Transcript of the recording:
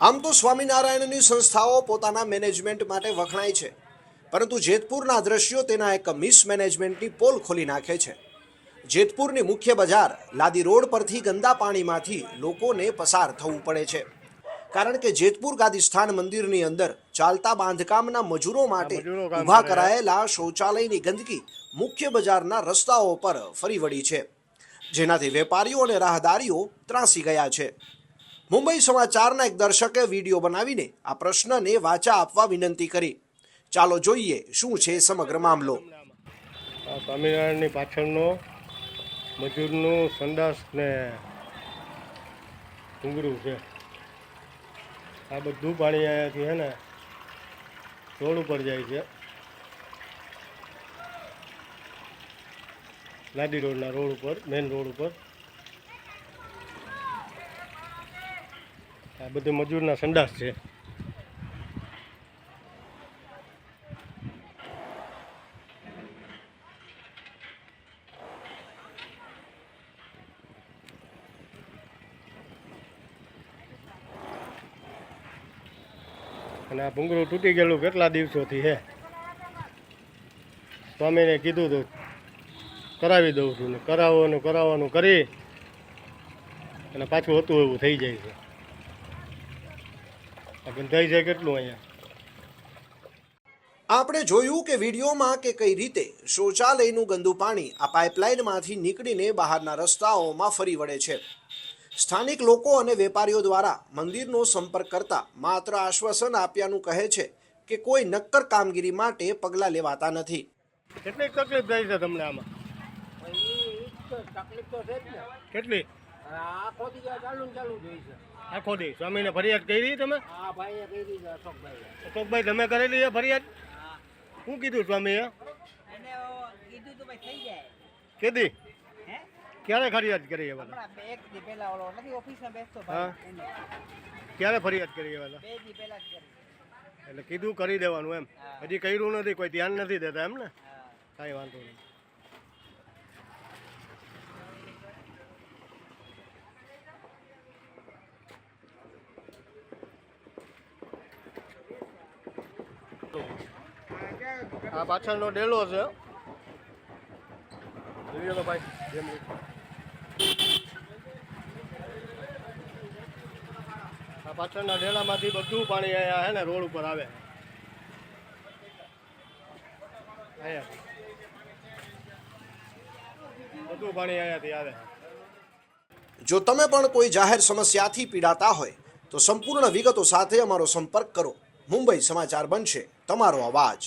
આમ તો સ્વામિનારાયણની સંસ્થાઓ પોતાના મેનેજમેન્ટ માટે વખણાય છે. પરંતુ જેતપુરના દ્રશ્યો તેના એક મિસમેનેજમેન્ટની પોલ ખોલી નાખે છે. જેતપુરની મુખ્ય બજાર લાદી રોડ પરથી ગંદા પાણીમાંથી લોકોને પસાર થવું પડે છે. કારણ કે જેતપુર ગાદીસ્થાન મંદિરની અંદર ચાલતા બાંધકામના મજૂરો માટે ઊભા કરાયેલા શૌચાલયની ગંદકી મુખ્ય બજારના રસ્તાઓ પર ફરી વળી છે. જેનાથી વેપારીઓ અને રાહદારીઓ ત્રાસી ગયા છે. મુંબઈ સમાચારના એક દર્શકે વીડિયો બનાવીને આ પ્રશ્નને વાચા આપવા વિનંતી કરી. ચાલો જોઈએ શું છે સમગ્ર મામલો. સ્વામિનારાયણની પાછળનો મજૂરનું સંદાસ ને ડુંગરું છે. આ બધું પાણી અહીંયાથી હે ને રોડ ઉપર જાય છે. નાદી રોડના રોડ ઉપર મેઇન રોડ ઉપર. આ બધે મજૂરના સંડાસ છે. અને આ ભૂંગળું તૂટી ગયેલું કેટલા દિવસોથી હે? સ્વામીને કીધું હતું કરાવી દઉં છું ને કરાવવાનું કરાવવાનું કરી, અને પાછું હતું એવું થઈ જાય છે. ગંધાઈ જાય કેટલું અહીંયા? આપણે જોયું કે વિડીયોમાં કે કઈ રીતે શૌચાલયનું ગંદુ પાણી આ પાઇપલાઇનમાંથી નીકળીને બહારના રસ્તાઓમાં ફરી વળે છે. સ્થાનિક લોકો અને વેપારીઓ દ્વારા મંદિરનો સંપર્ક કરતા માત્ર આશ્વાસન આપ્યાનું કહે છે કે કોઈ નક્કર કામગીરી માટે પગલાં લેવાતા નથી. કેટલી તકલીફ થઈ છે તમને આમાં? તકલીફ તો છે કેટલી? આખો દી સ્વામીને ફરિયાદ કરી તમે? અશોકભાઈ તમે કરેલી છે ફરિયાદ? શું કીધું સ્વામીએ? એને કીધું તો ભાઈ થઈ જાય. કેદી? ક્યારે ફરિયાદ કરી. ક્યારે ફરિયાદ કરી એટલે કીધું કરી દેવાનું એમ. હજી કર્યું નથી કોઈ ધ્યાન નથી દેતા એમ ને કાંઈ વાંધો નહીં. આ પાછળનો ડેલો છે. આ પાછળના ડેલામાંથી બધું પાણી અહીંયા હે ને રોડ ઉપર આવે. બધું પાણી અહીંયાથી આવે. જો તમે પણ કોઈ જાહેર સમસ્યાથી પીડાતા હોય, તો સંપૂર્ણ વિગતો સાથે અમારો સંપર્ક કરો. મુંબઈ સમાચાર બનશે. તમારો અવાજ